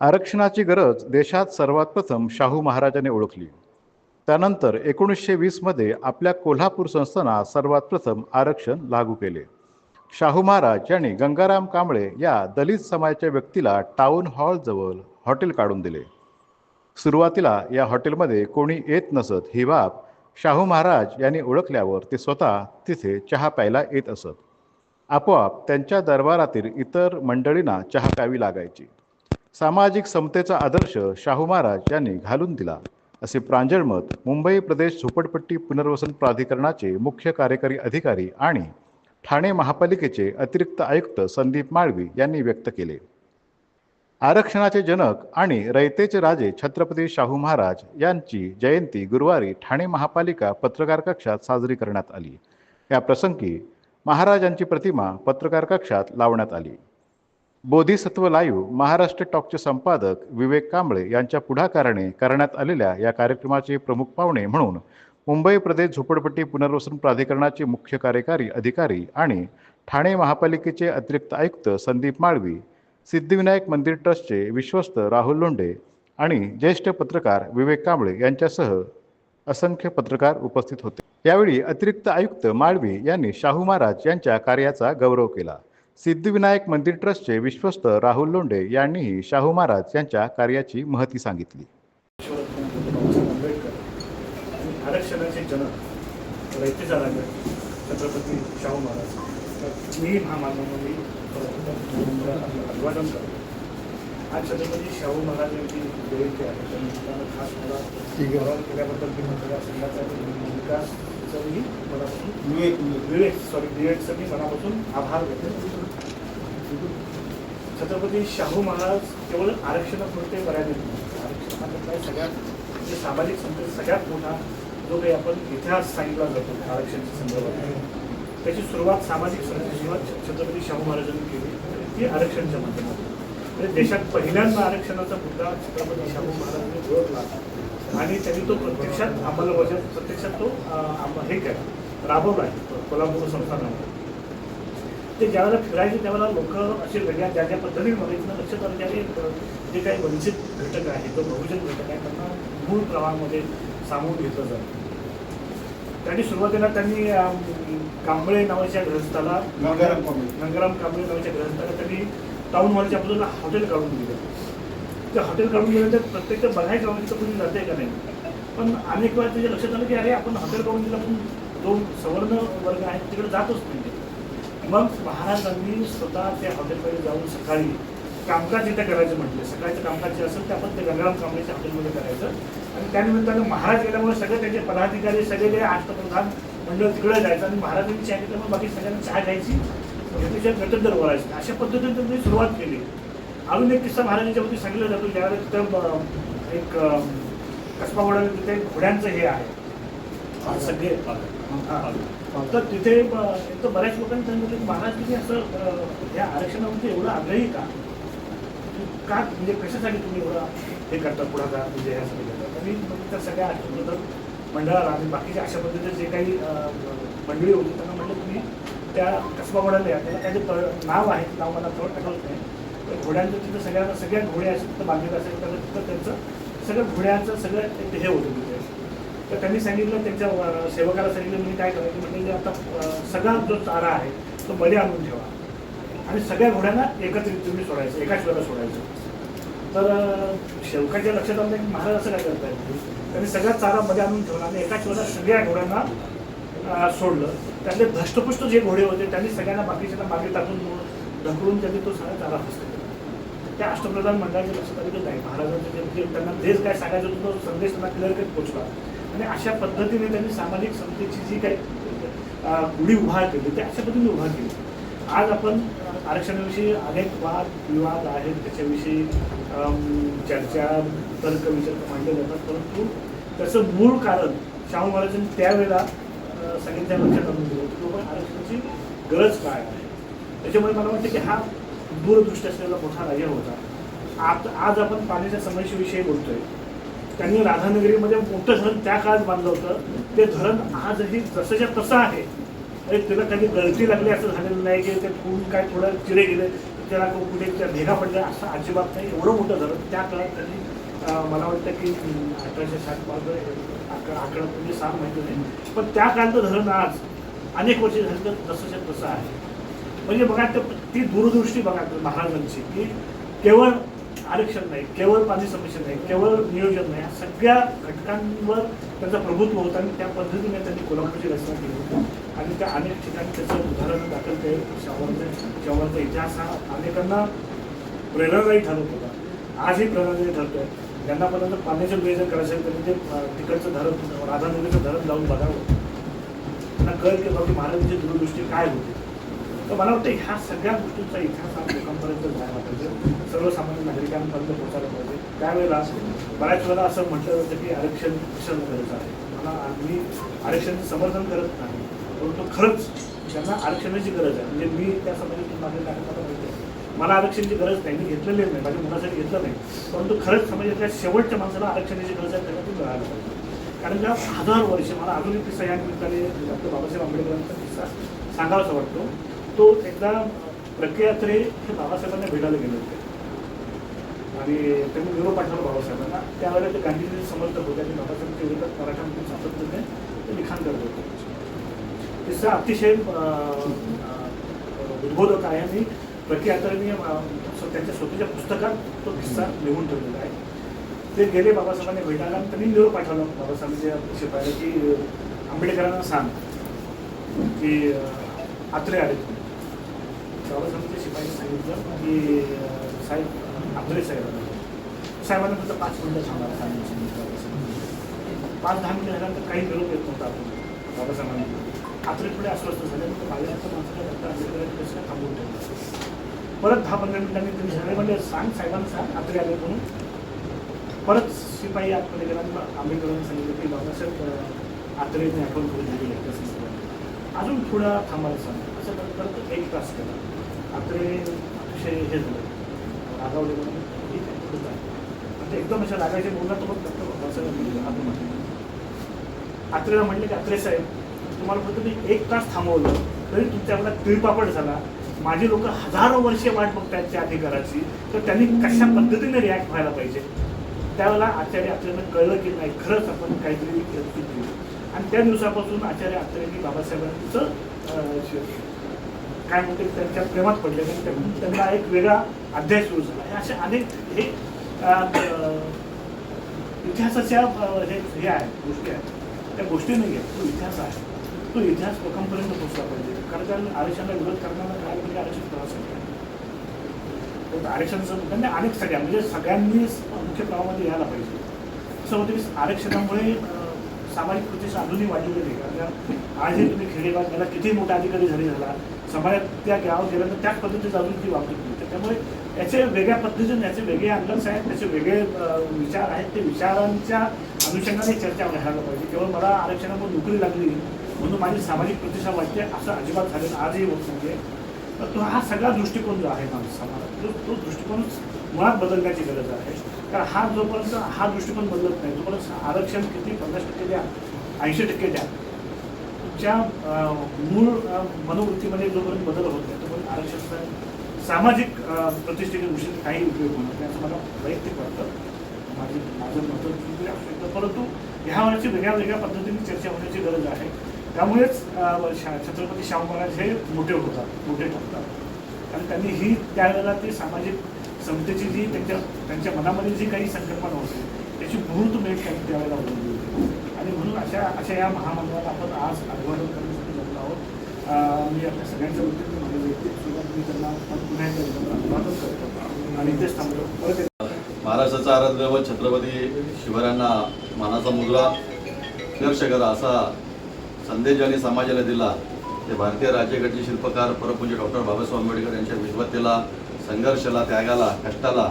आरक्षणाची गरज देशात सर्वात प्रथम शाहू महाराजांनी ओळखली. त्यानंतर एकोणीसशे वीसमध्ये आपल्या कोल्हापूर संस्थांना सर्वात प्रथम आरक्षण लागू केले. शाहू महाराज यांनी गंगाराम कांबळे या दलित समाजाच्या व्यक्तीला टाऊन हॉलजवळ हॉटेल काढून दिले. सुरुवातीला या हॉटेलमध्ये कोणी येत नसत ही बाब शाहू महाराज यांनी ओळखल्यावर ते स्वतः तिथे चहा प्यायला येत असत. आपोआप त्यांच्या दरबारातील इतर मंडळींना चहा प्यावी लागायची. सामाजिक समतेचा आदर्श शाहू महाराज यांनी घालून दिला. असे प्रांजळ मत मुंबई प्रदेश झोपडपट्टी पुनर्वसन प्राधिकरणाचे मुख्य कार्यकारी अधिकारी आणि ठाणे महापालिकेचे अतिरिक्त आयुक्त संदीप माळवी यांनी व्यक्त केले. आरक्षणाचे जनक आणि रयतेचे राजे छत्रपती शाहू महाराज यांची जयंती गुरुवारी ठाणे महापालिका पत्रकार कक्षात साजरी करण्यात आली. या प्रसंगी महाराजांची प्रतिमा पत्रकार कक्षात लावण्यात आली. बोधिसत्व लाईव्ह महाराष्ट्र टॉकचे संपादक विवेक कांबळे यांच्या पुढाकाराने करण्यात आलेल्या या कार्यक्रमाचे प्रमुख पाहुणे म्हणून मुंबई प्रदेश झोपडपट्टी पुनर्वसन प्राधिकरणाचे मुख्य कार्यकारी अधिकारी आणि ठाणे महापालिकेचे अतिरिक्त आयुक्त संदीप माळवी सिद्धिविनायक मंदिर ट्रस्टचे विश्वस्त राहुल लोंढे आणि ज्येष्ठ पत्रकार विवेक कांबळे यांच्यासह असंख्य पत्रकार उपस्थित होते. यावेळी अतिरिक्त आयुक्त माळवी यांनी शाहू महाराज यांच्या कार्याचा गौरव केला. सिद्धिविनायक मंदिर ट्रस्टचे विश्वस्त राहुल लोंढे यांनीही शाहू महाराज यांच्या कार्याची महती सांगितली. आरक्षणाचे जनक छत्रपती शाहू महाराज. मी महामानवाने अभिवादन करतो. आज छत्रपती शाहू महाराज यांची जयंती आहे. त्या निमित्तानं खास मला गौरव केल्याबद्दल मी मनापासून विवेक विवेक. सॉरी विवेकचं मी मनापासून आभार व्यक्त करतो. छत्रपती शाहू महाराज केवळ आरक्षणापुरते मर्यादित नव्हते. आरक्षण सगळ्यात म्हणजे सामाजिक समतेत सगळ्यात मोठा जो काही आपण इतिहास सांगितला जातो आरक्षणाच्या संदर्भात. त्याची सुरुवात सामाजिक समतेची छत्रपती शाहू महाराजांनी केली. ती आरक्षणच्या माध्यमातून. म्हणजे देशात पहिल्यांदा आरक्षणाचा मुद्दा छत्रपती शाहू महाराजांनी ओळखला. आणि त्यांनी तो प्रत्यक्षात अंमलबजावणी प्रत्यक्षात तो हे केला. राबवला आहे. कोल्हापूर संस्थानामध्ये. ते ज्यावेळेला फिरायचे त्यावेळेला लोक असे वेगळ्या ज्या ज्या पद्धतीने बघायचं लक्षात आलं त्याने जे काही वंचित घटक आहेत जो बहुजन घटक आहे त्यांना मूळ प्रमाणामध्ये सामावून घेतलं जातं. त्यांनी सुरुवातीला त्यांनी कांबळे नावाच्या ग्रहस्थाला गंगाराम कांबळे. गंगाराम कांबळे नावाच्या ग्रहस्थाला त्यांनी टाऊन हॉलच्या बाजूला हॉटेल काढून दिलं. ते हॉटेल काढून दिल्यानंतर प्रत्येक बघायचं म्हणजे कोणी जाते का नाही. पण अनेक वेळा त्याच्या लक्षात आलं की अरे आपण हॉटेल काढून दिलं पण जो सवर्ण वर्ग आहे तिकडे जातच नाही. मग महाराजांनी स्वतः त्या हॉटेलमध्ये जाऊन सकाळी कामकाज जिथे करायचं म्हटलं. सकाळचं कामकाज जे असेल ते आपण ते गंगाराम कांबळेच्या हॉटेलमध्ये करायचं. आणि त्यानिमित्तानं महाराज गेल्यामुळे सगळे त्यांचे पदाधिकारी सगळे ते अष्टप्रधान मंडळ तिकडे जायचं आणि महाराजांनी चहा घेतल्यामुळे बाकी सगळ्यांना चहा घ्यायची. त्याच्या गटंदर बोलायचं. अशा पद्धतीने त्यांनी सुरुवात केली. अजून एक किस्सा महाराजांच्या वरती सांगितला जातो. ज्यावेळेस तिथं एक कसबा वडाला तिथे घोड्यांचं हे आहे. सगळे हा. तर तिथे तर बऱ्याच लोकांनी सांगितलं की महाराज तुम्ही असं या आरक्षणामध्ये एवढं आग्रही का? का म्हणजे कशासाठी तुम्ही एवढं हे करता पुढाकार म्हणजे ह्या सगळ्या आणि मग त्या सगळ्या अष्टप्रधान मंडळाला आणि बाकीच्या अशा पद्धतीचे जे काही मंडळी होती त्यांना म्हटलं तुम्ही त्या कसबा वडाला या. त्याला काही नाव आहे नाव मला थोडं आठवत नाही. तर घोड्यांचं तिथं सगळ्यांना सगळ्या घोडे असे तिथं बांधलेले असेल तर तिथं त्यांचं सगळं घोड्यांचं सगळं हे होतं तिथे. तर त्यांनी सांगितलं त्यांच्या सेवकाला सांगितलं मी काय करायचं म्हणजे आता सगळा जो चारा आहे तो मध्ये आणून ठेवा. आणि सगळ्या घोड्यांना एकत्रित तुम्ही सोडायचं एकाच वेळेला सोडायचं. तर शेवकाच्या लक्षात आलं की महाराज असं काय करतायत? त्यांनी सगळा चारा मध्ये आणून ठेवला आणि एकाच वेळेला सगळ्या घोड्यांना सोडलं. त्यातले धष्टपुष्ट जे घोडे होते त्यांनी सगळ्यांना बाकीच्या मागे टाकून ढकलून त्यांनी तो सगळा चारा फसला त्या अष्टप्रधान मंडळाच्या लक्षात आलं की नाही महाराजांचं जे त्यांना देश काय सांगायचं होतं तो संदेश त्यांना क्लिअर कट पोचला आणि अशा पद्धतीने त्यांनी सामाजिक समतेची जी काही गुढी उभा केली ते अशा पद्धतीने उभा केली. आज आपण आरक्षणाविषयी अनेक वाद विवाद आहेत त्याच्याविषयी चर्चा तर्क विचार मांडले जातात परंतु त्याचं मूळ कारण शाहू महाराजांनी त्यावेळेला सांगितल्या लक्षात आणून दिलं की बाबा आरक्षणाची गरज काय आहे. त्याच्यामुळे मला वाटतं की हा दूरदृष्टी असलेला मोठा राजा होता. आज आज आपण पाण्याच्या समस्येविषयी बोलतोय. त्यांनी राधानगरीमध्ये मोठं धरण त्या काळात बांधलं होतं. ते धरण आजही जसंच्या तसं आहे. म्हणजे त्याला कधी गळती लागली असं झालेलं नाही की ते फूल काय थोडं चिरे गेले. त्याला कुठे त्या भेगा पडल्या असं अजिबात नाही. एवढं मोठं धरण त्या काळात त्यांनी मला वाटतं की अठराशे साठ मार्ग आकडा आकडा म्हणजे सांग माहिती नाही. पण त्या काळचं धरण आज अनेक वर्ष झालं तर जसंच्या तसं आहे. म्हणजे बघा ते- ती दूरदृष्टी बघा महाराजांची की केवळ आरक्षण नाही केवळ पाणी समस्या नाही केवळ नियोजन नाही या सगळ्या घटकांवर त्यांचं प्रभुत्व होतं आणि त्या पद्धतीने त्यांनी कोल्हापूरची रचना केली होती. आणि त्या अनेक ठिकाणी त्याचं उदाहरण दाखल केलं. शाहूंचा शाहूंचा इतिहास हा अनेकांना प्रेरणादायी ठरत होता. आजही प्रेरणादायी ठरतोय. ज्यांना पर्यंत पाण्याचं नियोजन करायचं असेल त्यांनी ते तिकडचं धरण राधानगरीचं धरण लावून बघावं. त्यांना कळत की बाबा महाराजांची दूरदृष्टी काय होती. तर मला वाटतं ह्या सगळ्या गोष्टींचा इतिहास हा लोकांपर्यंत जायला पाहिजे. सर्वसामान्य नागरिकांपर्यंत पोहोचायला पाहिजे. त्यावेळेला बऱ्याच वेळेला असं म्हटलं जातं की आरक्षण कशाला गरज आहे. मला मी आरक्षण समर्थन करत नाही. परंतु खरंच त्यांना आरक्षणाची गरज आहे. म्हणजे मी त्या समाजातून माझ्या नागरिकांना माहिती आहे. मला आरक्षणाची गरज नाही. मी घेतलेली नाही. माझ्या मुलासाठी घेतलं नाही. परंतु खरंच समाजातल्या शेवटच्या माणसाला आरक्षणाची गरज आहे त्याला ती मिळायला पाहिजे. कारण का हजार वर्ष मला अजूनही किस्सा या निमित्ताने डॉक्टर बाबासाहेब आंबेडकरांचा किस्सा सांगावासा वाटतो. तो एकदा प्रक्रियात्रे हे बाबासाहेबांना भेटायला गेले होते. आणि त्यांनी निरोप पाठवला बाबासाहेबांना. त्यावेळेला ते गांधीजी समर्थक होते आणि बाबासाहेबांच्या विरोधात मराठ्यांमध्ये सातत्याने ते लिखाण करत होते. तिसरा अतिशय उद्बोधक आहे आणि प्रक्रियात्रेने त्यांच्या स्वतःच्या पुस्तकात तो किस्सा लिहून ठेवलेला आहे. ते गेले बाबासाहेबांनी भेटायला आणि त्यांनी निरोप पाठवला बाबासाहेबांच्या शिपायला की आंबेडकरांना सांग की आत्रे आले तुम्ही बाबासाहेबांच्या शिपाई सांगितलं की साहेब आत्रे साहेब साहेबांना फक्त पाच मिनटं थांबा सांगितलं सांगितलं पाच दहा मिनटं झाल्यानंतर काही निरोप येत नव्हता आपण. बाबासाहेबांनी. आत्रे थोडे अस्वस्थ झाले मग माझ्यासारखं माणसाला डॉक्टर आंबेडकरांनी कसं थांबवून ठेवलं. परत दहा पंधरा मिनिटांनी तुम्ही सगळे म्हणजे सांग साहेबांना सांग आत्रे आले म्हणून. परत शिपाई आतमध्ये गेला आम्ही आंबेडकरांनी सांगितलं की बाबासाहेब आत्रेने आठवण करून दिली आहे. अजून थोडा थांबायला सांग असं करत एक तास केला. आत्रे अतिशय हे झालं. रागावले म्हणून ठीक आहे एकदम अशा रागायचे बोलला तर मग डॉक्टर बाबासाहेब आतून आत्रेला म्हणले की आत्रे साहेब तुम्हाला फक्त मी एक तास थांबवलं तरी तुमच्या मला तिळपापड झाला. माझी लोक हजारो वर्षे वाट बघतात त्या अधिकाराची. तर त्यांनी कशा पद्धतीने रिॲक्ट व्हायला पाहिजे? त्यावेळेला आचार्य आत्रेनं कळलं की नाही खरंच आपण काहीतरी केली. आणि त्या दिवसापासून आचार्य आत्रेंनी बाबासाहेबांचं अं, काय म्हणते त्यांच्या प्रेमात पडले आणि त्यांना एक वेगळा अध्याय सुरू झाला. असे अनेक हे इतिहासाच्या हे आहेत गोष्टी आहेत. त्या गोष्टी नाही आहेत तो इतिहास आहे. तो इतिहास लोकांपर्यंत पोहोचला पाहिजे. कारण त्या आरक्षणाला विरोध करणारा काय म्हणजे आरक्षण प्रवास आहे. आरक्षणाचं त्यांनी म्हणजे अनेक सगळ्या म्हणजे सगळ्यांनी मुख्य प्रवाहामध्ये यायला पाहिजे. असं होतं की आरक्षणामुळे सामाजिक कृतीचं अजूनही वाढलेलं आहे. कारण आजही तुम्ही खेडेगावात गेला कितीही मोठा अधिकारी झाले झाला समाजात त्या गावात तर त्याच पद्धतीचं अजून ती वागणूक मिळते त्यामुळे याचे वेगळ्या पद्धतीने याचे वेगळे अंगल्स आहेत त्याचे वेगळे विचार आहेत. ते विचारांच्या अनुषंगाने चर्चा व्हायला पाहिजे. केवळ मला आरक्षणामुळे नोकरी लागली म्हणून माझी सामाजिक प्रतिष्ठा वाटते असं अजिबात झालं आजही होत नाही तर तो हा सगळा दृष्टिकोन जो आहे माणसाला तो तो दृष्टिकोन मुळात बदलण्याची गरज आहे. कारण हा जोपर्यंत हा दृष्टिकोन बदलत नाही तोपर्यंत आरक्षण किती पन्नास टक्के द्या ऐंशी टक्के द्या च्या मूळ मनोवृत्तीमध्ये जोपर्यंत बदल होत नाही तोपर्यंत आरक्षणाचा सामाजिक प्रतिष्ठेच्या दृष्टीने काही उपयोग होणार नाही असं मला वैयक्तिक वाटतं. माझी माझं मत वेगळं शकतं. परंतु ह्या वेळेची वेगळ्या वेगळ्या पद्धतीने चर्चा होण्याची गरज आहे. त्यामुळेच शा- छत्रपती शाहू महाराज हे मोठे होतात मोठे ठरतात आणि त्यांनी ही त्यावेळेला ती सामाजिक समतेची जी त्यांच्या त्यांच्या मनामध्ये जी काही संकल्पना होती त्याची मुहूर्त मुहूर्तमेढ त्यांनी त्यावेळेला उडवली होती. आणि म्हणून अशा अशा या महामंडळात आपण आज अभिवादन करण्यासाठी जमलो आहोत. मी आपल्या सगळ्यांच्या वतीने माझ्या वैयक्तिक सुरुवात मी त्यांना पुन्हा एकदा अभिवादन करतो. आणि तेच थांबलो. परत महाराष्ट्राचा आराध्य व छत्रपती शिवरायांना मानाचा मुद्रा स्पर्श करा असा संदेश ज्यांनी समाजाला दिला ते भारतीय राज्यघटनेचे शिल्पकार परमपूज्य डॉक्टर बाबासाहेब आंबेडकर यांच्या विद्वत्तेला संघर्षाला त्यागाला कष्टाला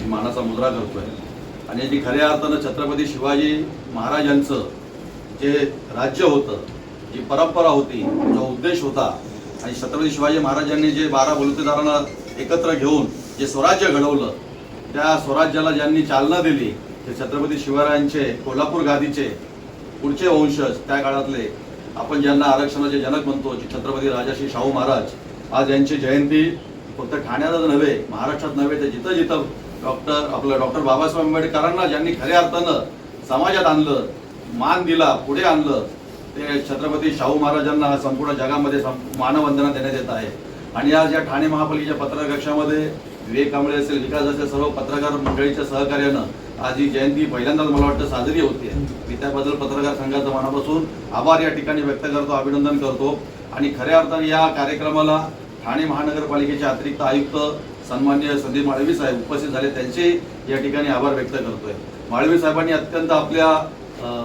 मी मानाचा मुद्रा करतोय. आणि जी खऱ्या अर्थानं छत्रपती शिवाजी महाराजांचं जे राज्य होतं जी परंपरा होती जो उद्देश होता आणि छत्रपती शिवाजी महाराजांनी जे बारा बलुतेदारांना एकत्र घेऊन जे स्वराज्य घडवलं त्या स्वराज्याला ज्यांनी चालना दिली ते छत्रपती शिवरायांचे कोल्हापूर गादीचे पुढचे वंशज त्या काळातले आपण ज्यांना आरक्षणाचे जनक म्हणतो छत्रपती राजाश्री शाहू महाराज आज यांची जयंती फक्त ठाण्यातच नव्हे महाराष्ट्रात नव्हे तर जिथं जिथं डॉक्टर आपलं डॉक्टर बाबासाहेब आंबेडकरांना ज्यांनी खऱ्या अर्थानं समाजात आणलं मान दिला पुढे आणलं ते छत्रपती शाहू महाराजांना संपूर्ण जगामध्ये सं- मानवंदना देण्यात येत आहे. आणि आज या ठाणे महापालिकेच्या पत्रकार कक्षामध्ये विवेक कांबळे असेल विकास असेल सर्व पत्रकार मंडळीच्या सहकार्यानं आज ही जयंती पहिल्यांदाच मला वाटतं साजरी होते. मी त्याबद्दल पत्रकार संघाचं मनापासून आभार या ठिकाणी व्यक्त करतो अभिनंदन करतो. आणि खऱ्या अर्थाने या कार्यक्रमाला ठाणे महानगरपालिकेचे अतिरिक्त आयुक्त सन्मान्य संदीप माळवी साहेब उपस्थित झाले. त्यांचे या ठिकाणी आभार व्यक्त करतोय. माळवी साहेबांनी अत्यंत आपल्या अं,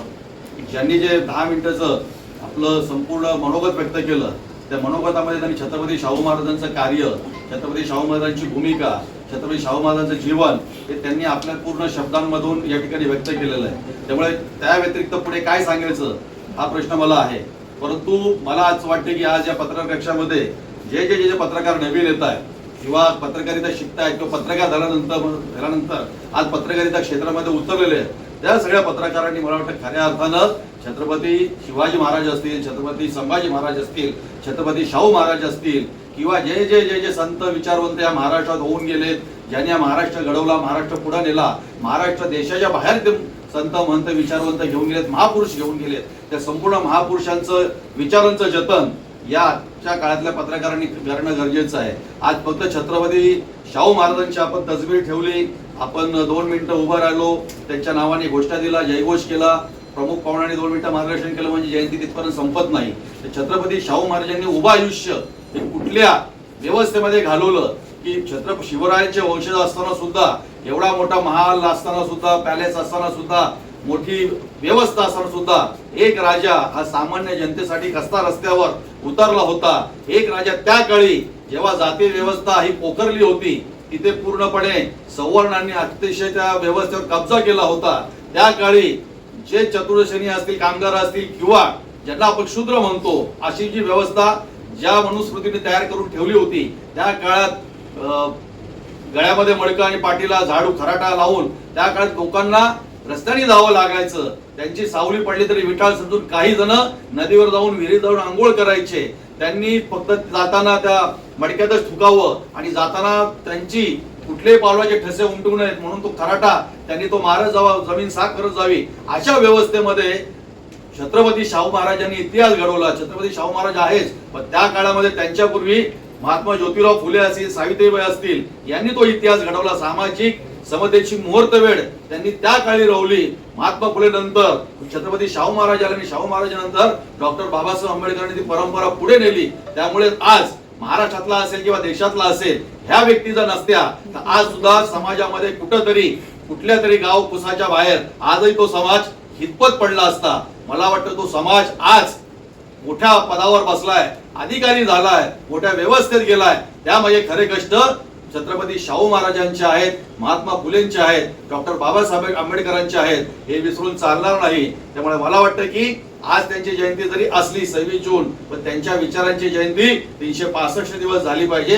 ज्यांनी जे दहा मिनिटाचं आपलं संपूर्ण मनोगत व्यक्त केलं त्या मनोगतामध्ये त्यांनी छत्रपती शाहू महाराजांचं कार्य छत्रपती शाहू महाराजांची भूमिका छत्रपती शाहू महाराजांचं जीवन हे त्यांनी आपल्या पूर्ण शब्दांमधून या ठिकाणी व्यक्त केलेलं आहे. त्यामुळे त्या व्यतिरिक्त पुढे काय सांगायचं हा प्रश्न मला आहे. परंतु मला आज वाटते की आज या पत्रकार कक्षामध्ये जे जे जे जे पत्रकार नवीन येत आहेत किंवा पत्रकारिता शिकतायत किंवा पत्रकार झाल्यानंतर झाल्यानंतर आज पत्रकारिता क्षेत्रामध्ये उतरलेले आहेत त्या सगळ्या पत्रकारांनी मला वाटतं खऱ्या अर्थानं छत्रपती शिवाजी महाराज असतील छत्रपती संभाजी महाराज असतील छत्रपती शाहू महाराज असतील किंवा जे जे जे जे संत विचारवंत या महाराष्ट्रात होऊन गेलेत ज्यांनी हा महाराष्ट्र घडवला महाराष्ट्र पुढे नेला महाराष्ट्र देशाच्या बाहेर ते संत महंत विचारवंत घेऊन गेलेत महापुरुष घेऊन गेलेत त्या संपूर्ण महापुरुषांचं विचारांचं जतन या आजच्या काळातल्या पत्रकारांनी करणं गरजेचं आहे. आज फक्त छत्रपती शाहू महाराजांची आपण तसबीर ठेवली. आपण दोन मिनिटं उभं राहिलो. त्यांच्या नावाने घोषणा दिला जयघोष केला. प्रमुख पाहुण्यांनी दोन मिनिटं मार्गदर्शन केलं म्हणजे जयंती तिथपर्यंत संपत नाही. तर छत्रपती शाहू महाराजांनी उभं आयुष्य हे कुठल्या व्यवस्थेमध्ये घालवलं? की छत्रपती शिवरायांचे वंशज असताना सुद्धा एवढा मोठा महाल असताना सुद्धा पॅलेस असताना सुद्धा मोठी व्यवस्था असताना सुद्धा एक राजा हा सामान्य जनतेसाठी कस्ता रस्त्यावर उतरला होता. एक राजा त्या काळी जेव्हा जाती व्यवस्था ही पोखरली होती तिथे पूर्णपणे सवर्णांनी अतिशय त्या व्यवस्थेवर कब्जा केला होता. त्या काळी जे चतुर्शनी असतील कामगार असतील किंवा ज्यांना आपण शूद्र म्हणतो अशी जी व्यवस्था ज्या मनुस्मृतीने तयार करून ठेवली होती त्या काळात गळ्यामध्ये मडकं आणि पाठीला झाडू खराटा लावून त्या काळात लोकांना रस्त्याने जावं लागायचं. त्यांची सावली पडली तरी विठाळ समजून काही जण नदीवर जाऊन विहिरीत जाऊन आंघोळ करायचे. त्यांनी फक्त जाताना त्या मडक्यातच थुकावं आणि जाताना त्यांची कुठलेही पावलाचे ठसे उमटू नयेत म्हणून तो खराटा त्यांनी तो मारत जावा जमीन साफ करत जावी. अशा व्यवस्थेमध्ये छत्रपती शाहू महाराजांनी इतिहास घडवला. छत्रपती शाहू महाराज आहेच पण त्या काळामध्ये त्यांच्यापूर्वी महात्मा ज्योतिराव फुले असतील सावित्रीबाई असतील यांनी तो इतिहास घडवला. सामाजिक समतेची मुहूर्त वेळ त्यांनी त्या काळी रोवली. महात्मा फुले नंतर छत्रपती शाहू महाराज आले आणि शाहू महाराजांनंतर डॉक्टर बाबासाहेब आंबेडकरांनी ती परंपरा पुढे नेली. त्यामुळे आज महाराष्ट्रातला असेल किंवा देशातला असेल ह्या व्यक्ती जर नसत्या तर आज सुद्धा समाजामध्ये कुठंतरी कुठल्या तरी गाव कुसाच्या बाहेर आजही तो समाज हितपत पडला असता. मला वाटतं तो समाज आज मोठ्या पदावर बसलाय अधिकारी झालाय मोठ्या व्यवस्थेत गेलाय. त्यामध्ये खरे कष्ट छत्रपती शाहू महाराजांचे आहेत महात्मा फुलेंचे आहेत डॉक्टर बाबासाहेब आंबेडकरांचे आहेत हे विसरून चालणार नाही. त्यामुळे मला वाटतं की आज त्यांची जयंती जरी असली सव्वीस जून पण त्यांच्या विचारांची जयंती तीनशे पासष्ट दिवस झाली पाहिजे.